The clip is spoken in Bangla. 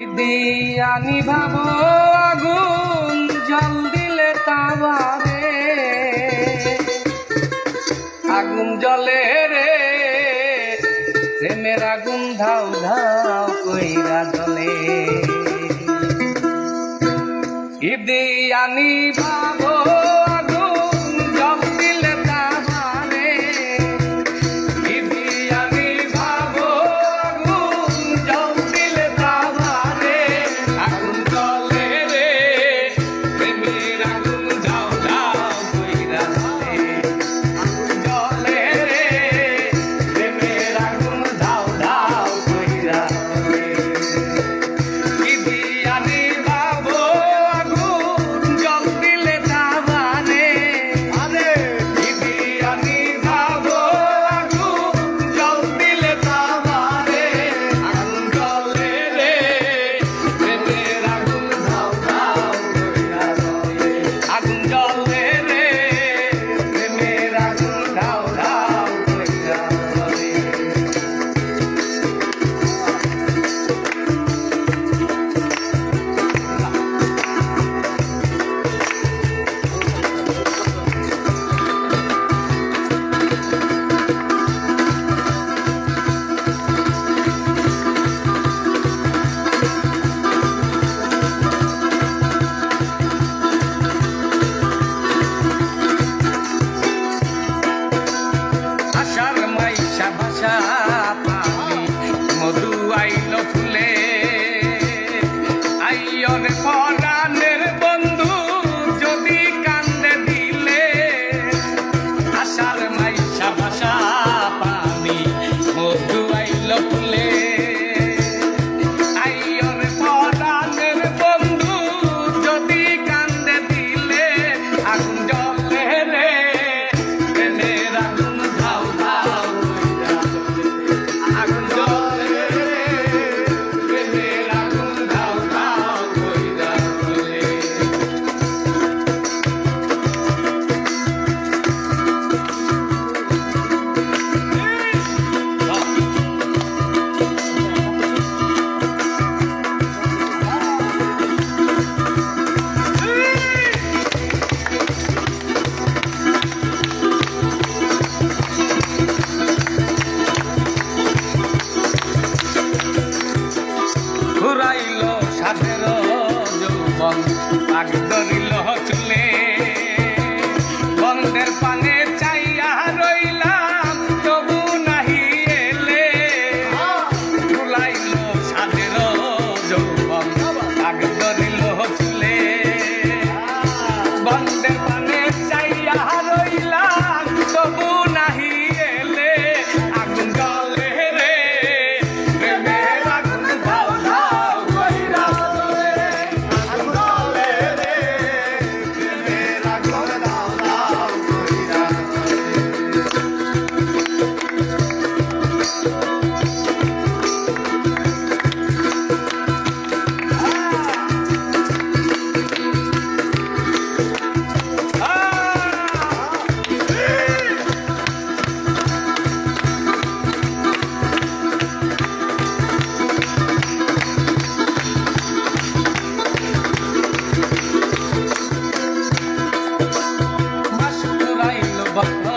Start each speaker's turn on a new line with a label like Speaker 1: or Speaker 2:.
Speaker 1: দিয়ানি ভাবো আগুন জল দিলে তাবারে আগুন জলে রে, প্রেমের আগুন ধাও ধাও কইরা জলে দিয়ানি ভাবো Mag-dari lang. বাবা